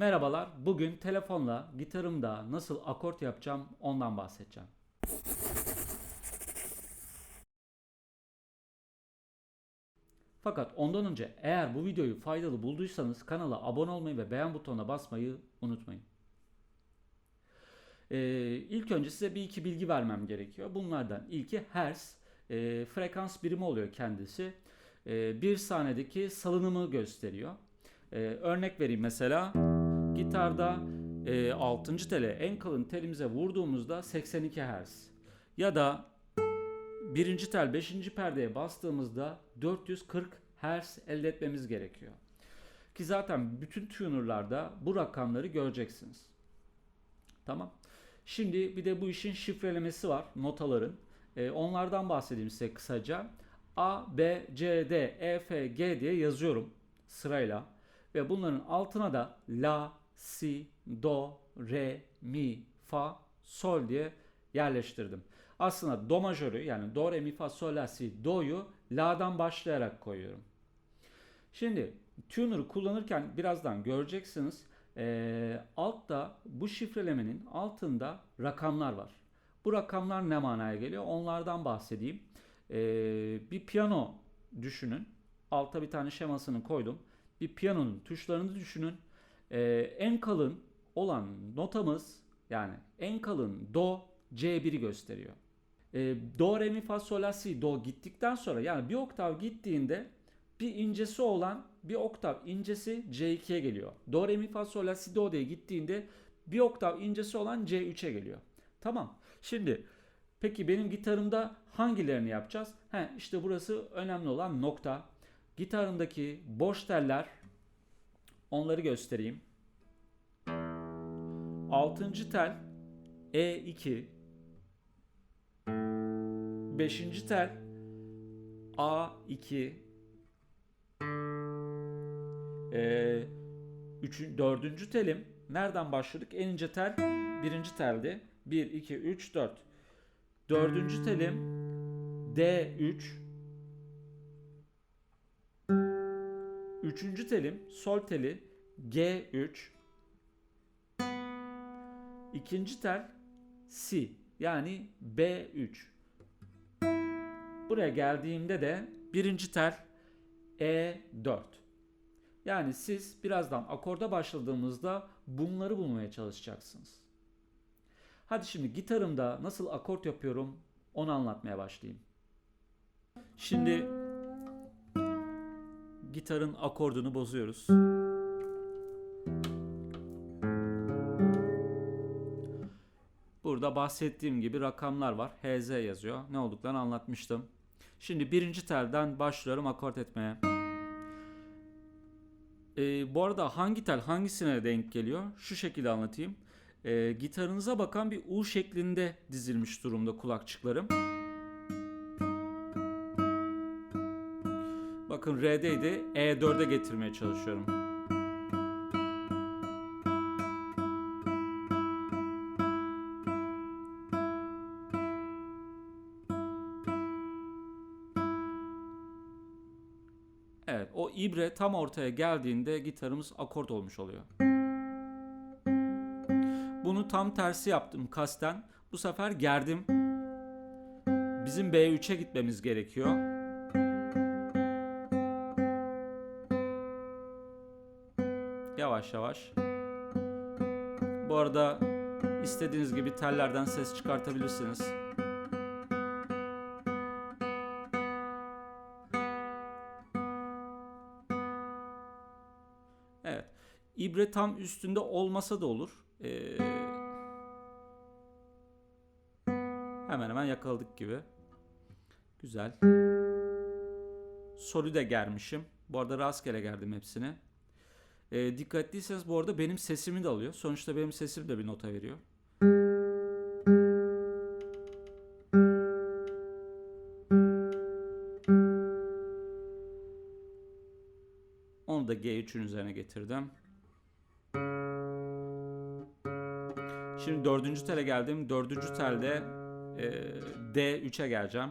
Merhabalar. Bugün telefonla gitarımda nasıl akort yapacağım ondan bahsedeceğim. Fakat ondan önce eğer bu videoyu faydalı bulduysanız kanala abone olmayı ve beğen butonuna basmayı unutmayın. Ee, ilk önce size bir iki bilgi vermem gerekiyor. Bunlardan ilki hertz. Ee, frekans birimi oluyor kendisi. Ee, bir saniyedeki salınımı gösteriyor. Ee, örnek vereyim mesela. Gitarda e, 6. tele en kalın telimize vurduğumuzda 82 Hz. Ya da birinci tel 5. perdeye bastığımızda 440 Hz elde etmemiz gerekiyor. Ki zaten bütün tunerlarda bu rakamları göreceksiniz. Tamam. Şimdi bir de bu işin şifrelemesi var notaların. E, onlardan bahsedeyim size kısaca. A, B, C, D, E, F, G diye yazıyorum sırayla. Ve bunların altına da La, Si, Do, Re, Mi, Fa, Sol diye yerleştirdim. Aslında Do majörü yani Do, Re, Mi, Fa, Sol, La, Si, Do'yu La'dan başlayarak koyuyorum. Şimdi tuner'ı kullanırken birazdan göreceksiniz. Ee, altta bu şifrelemenin altında rakamlar var. Bu rakamlar ne manaya geliyor? Onlardan bahsedeyim. Ee, bir piyano düşünün. Alta bir tane şemasını koydum. Bir piyanonun tuşlarını düşünün. Ee, en kalın olan notamız yani en kalın do C1'i gösteriyor. Ee, do, re, mi, fa, sol, la, si, do gittikten sonra yani bir oktav gittiğinde bir incesi olan bir oktav incesi C2'ye geliyor. Do, re, mi, fa, sol, la, si, do diye gittiğinde bir oktav incesi olan C3'e geliyor. Tamam. Şimdi peki benim gitarımda hangilerini yapacağız? He, işte burası önemli olan nokta. Gitarımdaki boş teller onları göstereyim. 6. tel E2 5. tel A2 ee, üçün, dördüncü telim nereden başladık? En ince tel birinci teldi. 1, 2, 3, 4. Dördüncü telim D3. Üçüncü telim sol teli G3. İkinci tel Si yani B3. Buraya geldiğimde de birinci tel E4. Yani siz birazdan akorda başladığımızda bunları bulmaya çalışacaksınız. Hadi şimdi gitarımda nasıl akort yapıyorum onu anlatmaya başlayayım. Şimdi gitarın akordunu bozuyoruz. Burada bahsettiğim gibi rakamlar var. HZ yazıyor. Ne olduklarını anlatmıştım. Şimdi birinci telden başlıyorum akort etmeye. Ee, bu arada hangi tel hangisine denk geliyor? Şu şekilde anlatayım. Ee, gitarınıza bakan bir U şeklinde dizilmiş durumda kulakçıklarım. Bakın R'deydi. E4'e getirmeye çalışıyorum. Evet, o ibre tam ortaya geldiğinde gitarımız akort olmuş oluyor. Bunu tam tersi yaptım kasten. Bu sefer gerdim. Bizim B3'e gitmemiz gerekiyor. Yavaş yavaş. Bu arada istediğiniz gibi tellerden ses çıkartabilirsiniz. İbre tam üstünde olmasa da olur. Ee, hemen hemen yakaladık gibi. Güzel. Solü de germişim. Bu arada rastgele gerdim hepsini. Ee, dikkat ettiyseniz bu arada benim sesimi de alıyor. Sonuçta benim sesim de bir nota veriyor. Onu da G3'ün üzerine getirdim. Şimdi dördüncü tele geldim. Dördüncü telde e, D3'e geleceğim.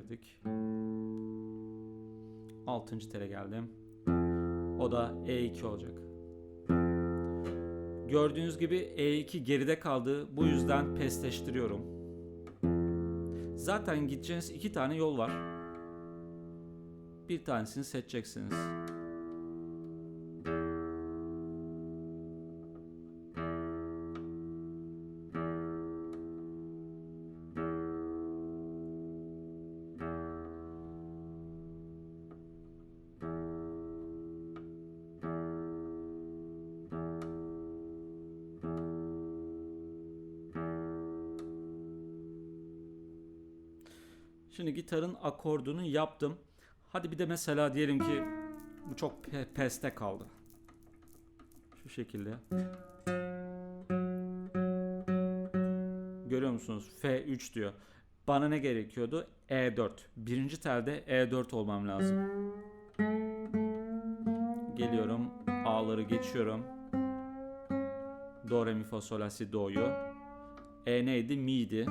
Girdik. 6. tele geldim. O da E2 olacak. Gördüğünüz gibi E2 geride kaldı. Bu yüzden pesleştiriyorum. Zaten gideceğiniz iki tane yol var. Bir tanesini seçeceksiniz. Şimdi gitarın akordunu yaptım. Hadi bir de mesela diyelim ki bu çok pe- peste kaldı. Şu şekilde. Görüyor musunuz? F3 diyor. Bana ne gerekiyordu? E4. Birinci telde E4 olmam lazım. Geliyorum. A'ları geçiyorum. Do, re, mi, fa, sol, la, si, do'yu. E neydi? Mi'ydi.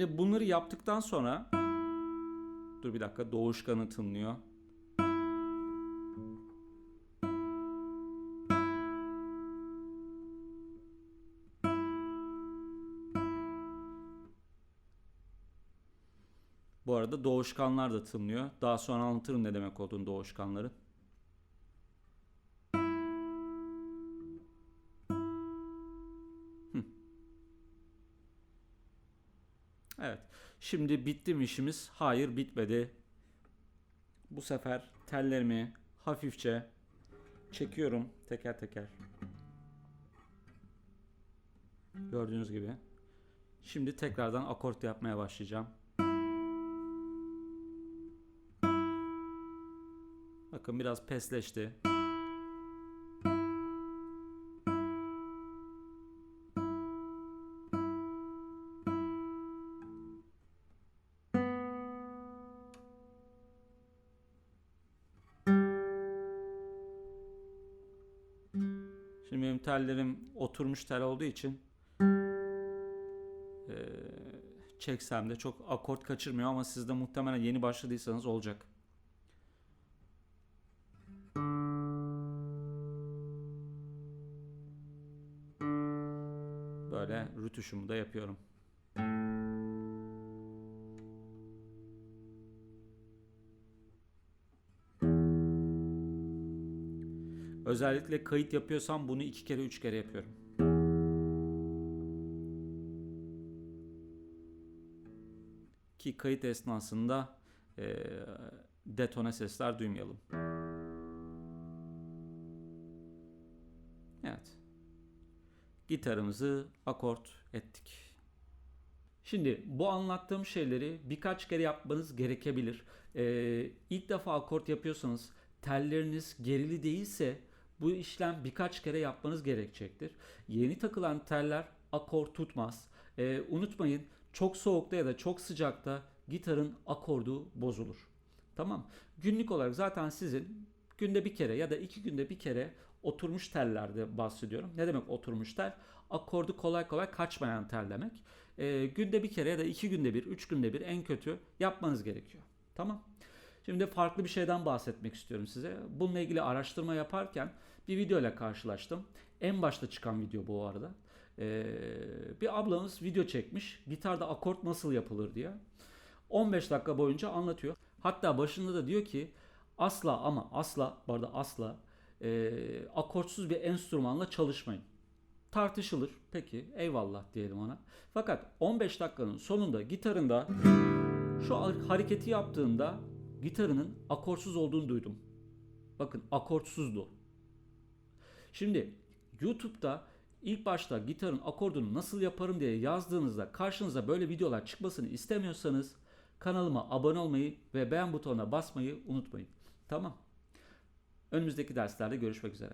Şimdi bunları yaptıktan sonra dur bir dakika doğuşkanı tınlıyor. Bu arada doğuşkanlar da tınlıyor. Daha sonra anlatırım ne demek olduğunu doğuşkanların. Şimdi bitti mi işimiz? Hayır bitmedi. Bu sefer tellerimi hafifçe çekiyorum teker teker. Gördüğünüz gibi. Şimdi tekrardan akort yapmaya başlayacağım. Bakın biraz pesleşti. Şimdi benim tellerim oturmuş tel olduğu için eee, çeksem de çok akort kaçırmıyor ama siz de muhtemelen yeni başladıysanız olacak. Böyle rütuşumu da yapıyorum. Özellikle kayıt yapıyorsam bunu iki kere üç kere yapıyorum. Ki kayıt esnasında eee detone sesler duymayalım. Evet. Gitarımızı akort ettik. Şimdi bu anlattığım şeyleri birkaç kere yapmanız gerekebilir. Ee, ilk defa akort yapıyorsanız telleriniz gerili değilse bu işlem birkaç kere yapmanız gerekecektir. Yeni takılan teller akor tutmaz. Ee, unutmayın çok soğukta ya da çok sıcakta gitarın akordu bozulur. Tamam. Günlük olarak zaten sizin günde bir kere ya da iki günde bir kere oturmuş tellerde bahsediyorum. Ne demek oturmuş tel? Akordu kolay kolay kaçmayan tel demek. Ee, günde bir kere ya da iki günde bir, üç günde bir en kötü yapmanız gerekiyor. Tamam. Şimdi farklı bir şeyden bahsetmek istiyorum size. Bununla ilgili araştırma yaparken bir video ile karşılaştım. En başta çıkan video bu arada. Ee, bir ablamız video çekmiş. Gitarda akort nasıl yapılır diye. 15 dakika boyunca anlatıyor. Hatta başında da diyor ki asla ama asla bu arada asla e, akortsuz bir enstrümanla çalışmayın. Tartışılır. Peki eyvallah diyelim ona. Fakat 15 dakikanın sonunda gitarında şu hareketi yaptığında gitarının akortsuz olduğunu duydum. Bakın akortsuzdu. Şimdi YouTube'da ilk başta gitarın akordunu nasıl yaparım diye yazdığınızda karşınıza böyle videolar çıkmasını istemiyorsanız kanalıma abone olmayı ve beğen butonuna basmayı unutmayın. Tamam. Önümüzdeki derslerde görüşmek üzere.